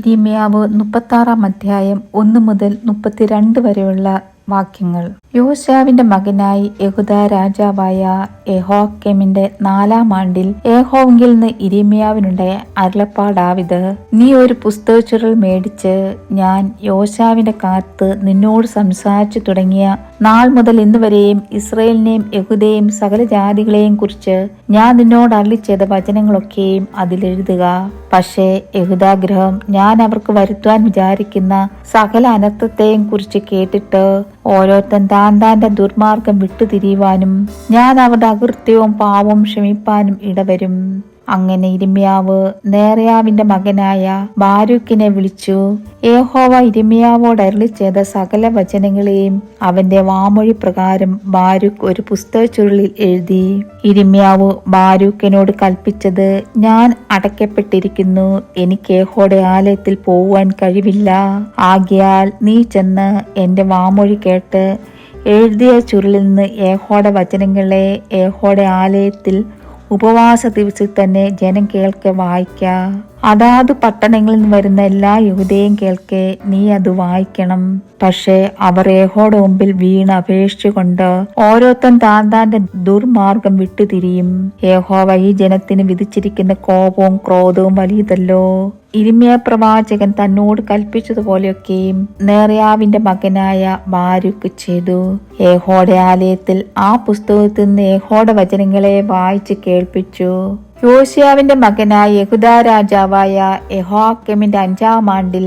ഇരിമ്യാവ് മുപ്പത്താറാം അധ്യായം ഒന്ന് മുതൽ മുപ്പത്തിരണ്ട് വരെയുള്ള വാക്യങ്ങൾ. യോശാവിന്റെ മകനായി യഹുദ രാജാവായ എഹോക്കെമിന്റെ നാലാം ആണ്ടിൽ ഏഹോങ്കിൽ നിന്ന് ഇരിമ്യാവിനുണ്ടായ അരുളപ്പാടാവിത്. നീ ഒരു പുസ്തകച്ചുരുൾ മേടിച്ച് ഞാൻ യോശാവിന്റെ കാത്ത് നിന്നോട് സംസാരിച്ചു തുടങ്ങിയ നാൾ മുതൽ ഇന്നുവരെയും ഇസ്രയേലിനെയും യഹുദയെയും സകല ജാതികളെയും കുറിച്ച് ഞാൻ നിന്നോട് അള്ളിച്ചെയ്ത വചനങ്ങളൊക്കെയും അതിലെഴുതുക പക്ഷേ യഹുദാഗ്രഹം ഞാൻ അവർക്ക് വരുത്തുവാൻ വിചാരിക്കുന്ന സകല അനർത്ഥത്തെയും കുറിച്ച് കേട്ടിട്ട് ഓരോരുത്തൻ താൻ താന്റെ ദുർമാർഗം വിട്ടുതിരിയുവാനും ഞാൻ അവരുടെ അകൃത്യവും പാവവും ക്ഷമിപ്പാനും ഇടവരും. അങ്ങനെ ഇരിമ്യാവ് നേറയാവിന്റെ മകനായ ബാരൂക്കിനെ വിളിച്ചു ഏഹോവ ഇരിമ്യാവോട് അരുളി ചെയ്ത സകല വചനങ്ങളെയും അവന്റെ വാമൊഴി പ്രകാരം ബാരൂക്ക് ഒരു പുസ്തക ചുരുളിൽ എഴുതി. ഇരിമ്യാവ് ബാരൂക്കിനോട് കൽപ്പിച്ചത് ഞാൻ അടയ്ക്കപ്പെട്ടിരിക്കുന്നു എനിക്ക് ഏഹോടെ ആലയത്തിൽ പോവാൻ കഴിവില്ല. ആകിയാൽ നീ ചെന്ന് എന്റെ വാമൊഴി കേട്ട് എഴുതിയ ചുരുളിൽ നിന്ന് ഏഹോടെ വചനങ്ങളെ ഏഹോടെ ആലയത്തിൽ ഉപവാസ ദിവസത്തിൽ തന്നെ ജനം കേൾക്കെ വായിക്ക. അതാത് പട്ടണങ്ങളിൽ നിന്ന് വരുന്ന എല്ലാ യഹൂദയും കേൾക്കെ നീ അത് വായിക്കണം. പക്ഷേ അവർ ഏഹോടെ മുമ്പിൽ വീണ് അപേക്ഷിച്ചുകൊണ്ട് ഓരോരുത്തൻ താൻ താന്റെ ദുർമാർഗം വിട്ടുതിരിയും. ഏഹോവ ഈ ജനത്തിന് വിധിച്ചിരിക്കുന്ന കോപവും ക്രോധവും വലിയതല്ലോ. ഇരിമ്യ പ്രവാചകൻ തന്നോട് കൽപ്പിച്ചതുപോലെയൊക്കെയും നേറിയാവിന്റെ മകനായ ബാരുക്ക് ചെയ്തു. ഏഹോടെ ആലയത്തിൽ ആ പുസ്തകത്തിൽ നിന്ന് ഏഹോടെ വചനങ്ങളെ വായിച്ച് കേൾപ്പിച്ചു. യോശിയാവിന്റെ മകനായ യഹുദ രാജാവായ യഹോക്കെമിന്റെ അഞ്ചാം ആണ്ടിൽ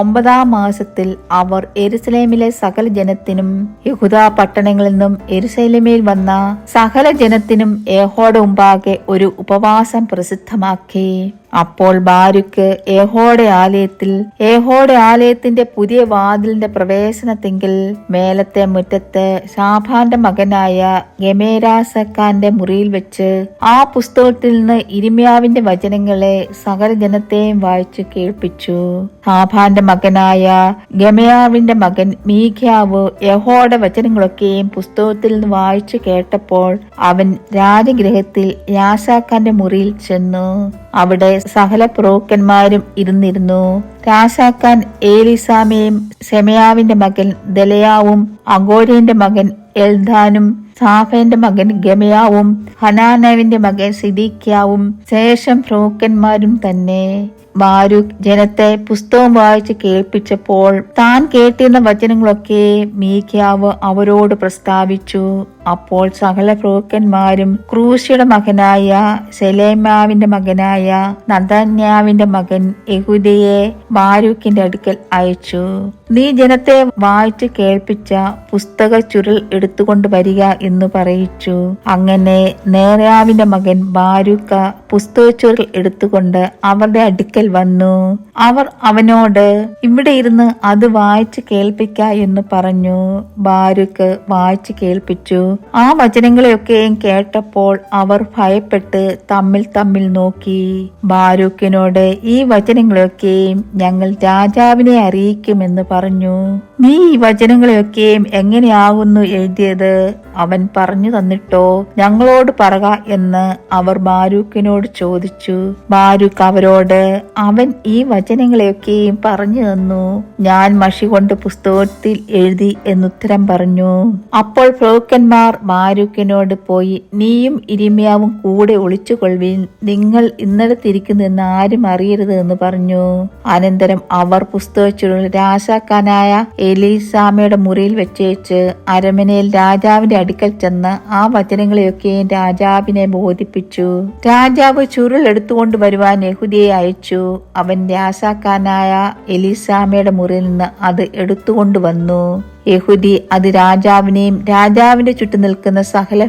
ഒമ്പതാം മാസത്തിൽ അവർ എരുസലേമിലെ സകല ജനത്തിനും യഹുദ പട്ടണങ്ങളിൽ നിന്നും എരുസലേമിൽ വന്ന സകല ജനത്തിനും ഏഹോടെ മുമ്പാകെ ഒരു ഉപവാസം പ്രസിദ്ധമാക്കി. അപ്പോൾ ബാരുക്ക് ഏഹോടെ ആലയത്തിൽ ഏഹോടെ ആലയത്തിന്റെ പുതിയ വാതിലിന്റെ പ്രവേശനത്തെങ്കിൽ മേലത്തെ മുറ്റത്ത് ഷാഫാന്റെ മകനായ ഗമേരാസക്കാന്റെ മുറിയിൽ വെച്ച് ആ പുസ്തകത്തിൽ നിന്ന് ഇരിമ്യാവിന്റെ വചനങ്ങളെ സകല ജനത്തെയും വായിച്ചു കേൾപ്പിച്ചു. ഷാഫാന്റെ മകനായ ഗമയാവിന്റെ മകൻ മീഖ്യാവ് യഹോടെ വചനങ്ങളൊക്കെയും പുസ്തകത്തിൽ നിന്ന് വായിച്ചു കേട്ടപ്പോൾ അവൻ രാജഗൃഹത്തിൽ യാസാക്കാന്റെ മുറിയിൽ ചെന്നു. അവിടെ സകല പ്രോക്കന്മാരും ഇരുന്നിരുന്നു. രാശാക്കാൻ ഏലിസാമയും സെമയാവിന്റെ മകൻ ദലയാവും അഗോരന്റെ മകൻ എൽദാനും സാഫന്റെ മകൻ ഗമയാവും ഹനാനവിന്റെ മകൻ സിദിഖ്യാവും ശേഷം പ്രോക്കന്മാരും തന്നെ. ബാരൂഖ് ജനത്തെ പുസ്തകം വായിച്ച് കേൾപ്പിച്ചപ്പോൾ താൻ കേട്ടിരുന്ന വചനങ്ങളൊക്കെ മീഖ്യാവ് അവരോട് പ്രസ്താവിച്ചു. അപ്പോൾ സകല പ്രഭുക്കന്മാരും ക്രൂശിയുടെ മകനായ സെലേമാവിന്റെ മകനായ നദന്യാവിന്റെ മകൻ യഹുദയെ ബാരൂക്കിന്റെ അടുക്കൽ അയച്ചു. നീ ജനത്തെ വായിച്ച് കേൾപ്പിച്ച പുസ്തക ചുരുൾ എടുത്തുകൊണ്ട് വരിക എന്ന് പറയിച്ചു. അങ്ങനെ നേരാവിന്റെ മകൻ ബാരൂക്ക പുസ്തക ചുരുൾ എടുത്തുകൊണ്ട് അവരുടെ അടുക്കൽ വന്നു. അവർ അവനോട് ഇവിടെ ഇരുന്ന് അത് വായിച്ച് കേൾപ്പിക്ക എന്ന് പറഞ്ഞു. ബാരൂക്ക് വായിച്ച് കേൾപ്പിച്ചു. ആ വചനങ്ങളെയൊക്കെയും കേട്ടപ്പോൾ അവർ ഭയപ്പെട്ട് തമ്മിൽ തമ്മിൽ നോക്കി. ബാരൂക്കിനോട് ഈ വചനങ്ങളെയൊക്കെയും ഞങ്ങൾ രാജാവിനെ അറിയിക്കുമെന്ന് പറഞ്ഞു. നീ ഈ വചനങ്ങളെയൊക്കെയും എങ്ങനെയാകുന്നു എഴുതിയത്? അവൻ പറഞ്ഞു തന്നിട്ടോ? ഞങ്ങളോട് പറക എന്ന് അവർ ബാരൂക്കിനോട് ചോദിച്ചു. ബാരൂക്ക് അവരോട് അവൻ ഈ വചനങ്ങളെയൊക്കെയും പറഞ്ഞു തന്നു. ഞാൻ മഷി കൊണ്ട് പുസ്തകത്തിൽ എഴുതി എന്നുത്തരം പറഞ്ഞു. അപ്പോൾ പ്രോക്കന്മാർ ബാരൂക്കിനോട് പോയി നീയും ഇരിമയാവും കൂടെ ഒളിച്ചുകൊള്ളുവിൻ. നിങ്ങൾ ഇന്നലത്തിരിക്കുന്നെന്ന് ആരും അറിയരുത് എന്ന് പറഞ്ഞു. അനന്തരം അവർ പുസ്തകച്ചുരുൾ രാജാക്കാനായ എലീസാമയുടെ മുറിയിൽ വെച്ചേച്ച് അരമനയിൽ രാജാവിന്റെ അടുക്കൽ ചെന്ന് ആ വചനങ്ങളെയൊക്കെ രാജാവിനെ ബോധിപ്പിച്ചു. രാജാവ് ചുരുൾ എടുത്തുകൊണ്ട് വരുവാൻ യഹുദിയെ അയച്ചു. അവൻ രാസാക്കാനായ എലീസാമയുടെ മുറിയിൽ നിന്ന് അത് എടുത്തുകൊണ്ട് വന്നു. യഹുദി അത് രാജാവിനെയും രാജാവിന്റെ ചുറ്റും നിൽക്കുന്ന സകല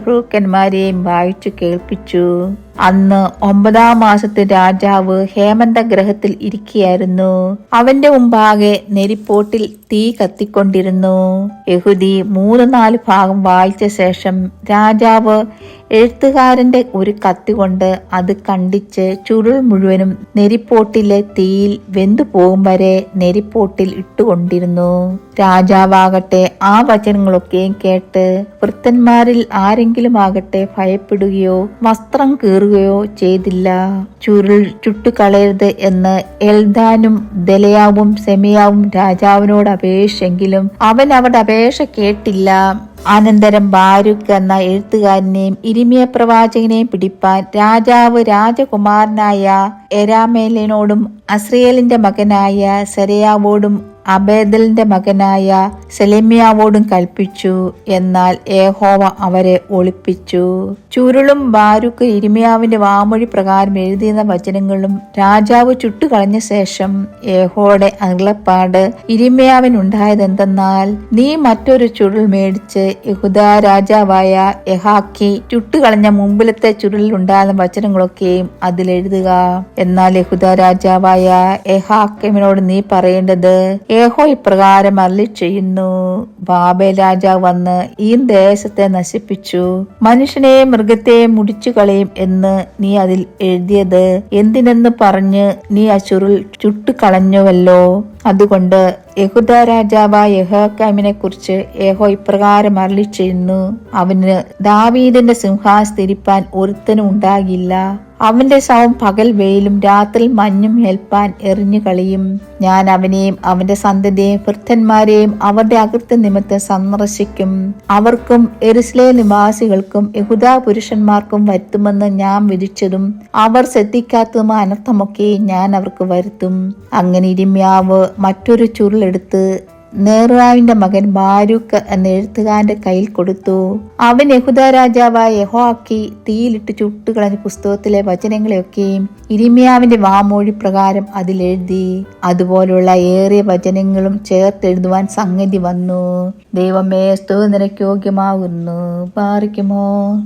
വായിച്ചു കേൾപ്പിച്ചു. അന്ന് ഒമ്പതാം മാസത്തെ രാജാവ് ഹേമന്ത ഗ്രഹത്തിൽ ഇരിക്കുകയായിരുന്നു അവന്റെ മുമ്പാകെ നെരിപ്പോട്ടിൽ തീ കത്തിക്കൊണ്ടിരുന്നു. യഹുദി മൂന്ന് നാല് ഭാഗം വായിച്ച ശേഷം രാജാവ് എഴുത്തുകാരന്റെ ഒരു കത്തി കൊണ്ട് അത് കണ്ടിച്ച് ചുരുൾ മുഴുവനും നെരിപ്പോട്ടിലെ തീയിൽ വെന്തു പോകും വരെ നെരിപ്പോട്ടിൽ ഇട്ടുകൊണ്ടിരുന്നു. രാജാവാകട്ടെ ആ വചനങ്ങളൊക്കെയും കേട്ട് വൃത്തന്മാരിൽ ആരെങ്കിലും ആകട്ടെ ഭയപ്പെടുകയോ വസ്ത്രം കീറുകയോ ചെയ്തില്ല. ചുരുൾ ചുട്ടുകളയരുത് എന്ന് എൽദാനും ദലയാവും സെമിയാവും രാജാവിനോട് അപേക്ഷെങ്കിലും അവൻ അവരുടെ അപേക്ഷ കേട്ടില്ല. അനന്തരം ബാരുക്ക് എന്ന എഴുത്തുകാരനെയും ഇരിമിയ പ്രവാചകനെയും പിടിപ്പാൻ രാജാവ് രാജകുമാരനായ എരാമേലിനോടും അസ്രിയേലിന്റെ മകനായ സെരയാവോടും അബേദലിന്റെ മകനായ സെലിമിയാവോടും കൽപ്പിച്ചു. എന്നാൽ ഏഹോവ അവരെ ഒളിപ്പിച്ചു. ചുരുളും ബാരുക്ക് ഇരിമിയാവിന്റെ വാമൊഴി പ്രകാരം എഴുതിയ വചനങ്ങളും രാജാവ് ചുട്ടുകളഞ്ഞ ശേഷം ഏഹോയുടെ അകലപ്പാട് ഇരിമിയാവിനുണ്ടായതെന്തെന്നാൽ നീ മറ്റൊരു ചുരുൾ മേടിച്ച് യഹുദ രാജാവായ എഹാക്കി ചുട്ടുകളഞ്ഞ മുമ്പിലത്തെ ചുരുളിൽ ഉണ്ടാകുന്ന വചനങ്ങളൊക്കെയും അതിലെഴുതുക എന്നാൽ യഹുദ രാജാവായ യഹാക്കിമിനോട് നീ പറയേണ്ടത് ഏഹോ ഇപ്രകാരം അരളി ചെയ്യുന്നു ബാബേ രാജാവ് വന്ന് ഈ ദേശത്തെ നശിപ്പിച്ചു. മനുഷ്യനെയും മൃഗത്തെയും മുടിച്ചു കളയും എന്ന് നീ അതിൽ എഴുതിയത്. എന്തിനെന്ന് പറഞ്ഞ് നീ ആ ചുരുൾ ചുട്ടുകളഞ്ഞുവല്ലോ. അതുകൊണ്ട് യഹുദ രാജാവായ യഹോക്കാമിനെ കുറിച്ച് യഹോ ഇപ്രകാരം അരളി ചെയ്യുന്നു അവന് ദാവീദിന്റെ സിംഹാസത്തിരിപ്പാൻ ഒരുത്തനും ഉണ്ടാകില്ല. അവന്റെ ശവം പകൽ വെയിലും രാത്രി മഞ്ഞും ഏൽപ്പാൻ എറിഞ്ഞു കളിയും. ഞാൻ അവനെയും അവന്റെ സന്തതിയെയും വൃദ്ധന്മാരെയും അവരുടെ അകൃത്യ നിമിത്തം സന്ദർശിക്കും. അവർക്കും എരുസ്ലേ നിവാസികൾക്കും യഹുദാ പുരുഷന്മാർക്കും വരുത്തുമെന്ന് ഞാൻ വിധിച്ചതും അവർ ശ്രദ്ധിക്കാത്തതുമായ അനർത്ഥമൊക്കെ ഞാൻ അവർക്ക് വരുത്തും. അങ്ങനെ ഇരുമ്യാവ് മറ്റൊരു ചുരുളെടുത്ത് നേറാവിന്റെ മകൻ ബാരൂക്ക് എന്ന എഴുത്തുകാരന്റെ കയ്യിൽ കൊടുത്തു. അവൻ യഹുദ രാജാവായ യഹോക്കി തീയിലിട്ട് ചുട്ടുകളഞ്ഞ പുസ്തകത്തിലെ വചനങ്ങളെയൊക്കെയും ഇരിമിയാവിന്റെ വാമൊഴി പ്രകാരം അതിലെഴുതി അതുപോലുള്ള ഏറിയ വചനങ്ങളും ചേർത്തെഴുതുവാൻ സംഗതി വന്നു. ദൈവമേ സ്തുതി നിനക്ക് യോഗ്യമാകുന്നു. പാറിക്കുമോ?